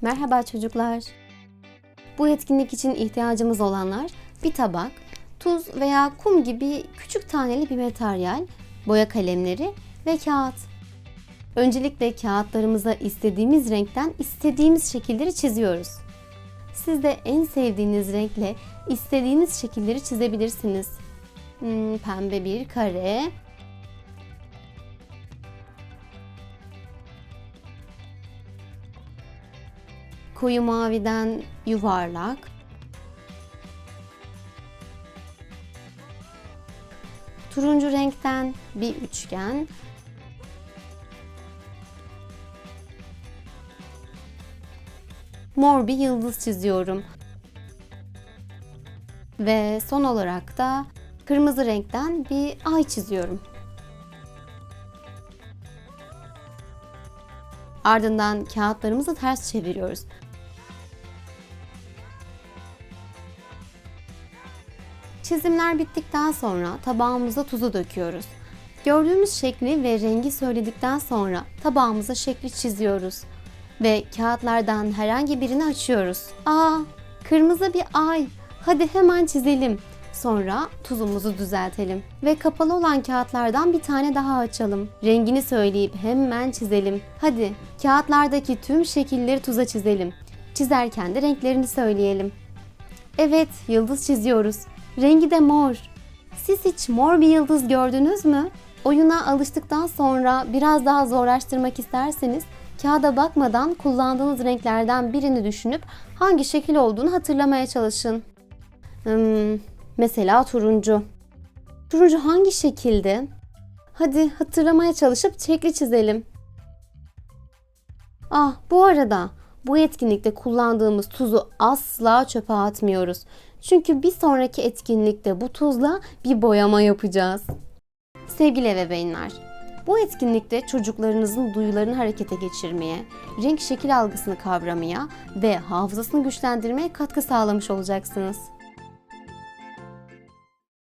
Merhaba çocuklar. Bu etkinlik için ihtiyacımız olanlar bir tabak, tuz veya kum gibi küçük taneli bir materyal, boya kalemleri ve kağıt. Öncelikle kağıtlarımıza istediğimiz renkten istediğimiz şekilleri çiziyoruz. Siz de en sevdiğiniz renkle istediğiniz şekilleri çizebilirsiniz. Hmm, pembe bir kare, koyu maviden yuvarlak, turuncu renkten bir üçgen, mor bir yıldız çiziyorum. Ve son olarak da kırmızı renkten bir ay çiziyorum. Ardından kağıtlarımızı ters çeviriyoruz. Çizimler bittikten sonra tabağımıza tuzu döküyoruz. Gördüğümüz şekli ve rengi söyledikten sonra tabağımıza şekli çiziyoruz. Ve kağıtlardan herhangi birini açıyoruz. Aa, kırmızı bir ay. Hadi hemen çizelim. Sonra tuzumuzu düzeltelim. Ve kapalı olan kağıtlardan bir tane daha açalım. Rengini söyleyip hemen çizelim. Hadi kağıtlardaki tüm şekilleri tuza çizelim. Çizerken de renklerini söyleyelim. Evet, yıldız çiziyoruz. Rengi de mor. Siz hiç mor bir yıldız gördünüz mü? Oyuna alıştıktan sonra biraz daha zorlaştırmak isterseniz kağıda bakmadan kullandığınız renklerden birini düşünüp hangi şekil olduğunu hatırlamaya çalışın. Hmm, mesela turuncu. Turuncu hangi şekilde? Hadi hatırlamaya çalışıp şekli çizelim. Ah bu arada bu etkinlikte kullandığımız tuzu asla çöpe atmıyoruz. Çünkü bir sonraki etkinlikte bu tuzla bir boyama yapacağız. Sevgili ebeveynler, bu etkinlikte çocuklarınızın duyularını harekete geçirmeye, renk şekil algısını kavramaya ve hafızasını güçlendirmeye katkı sağlamış olacaksınız.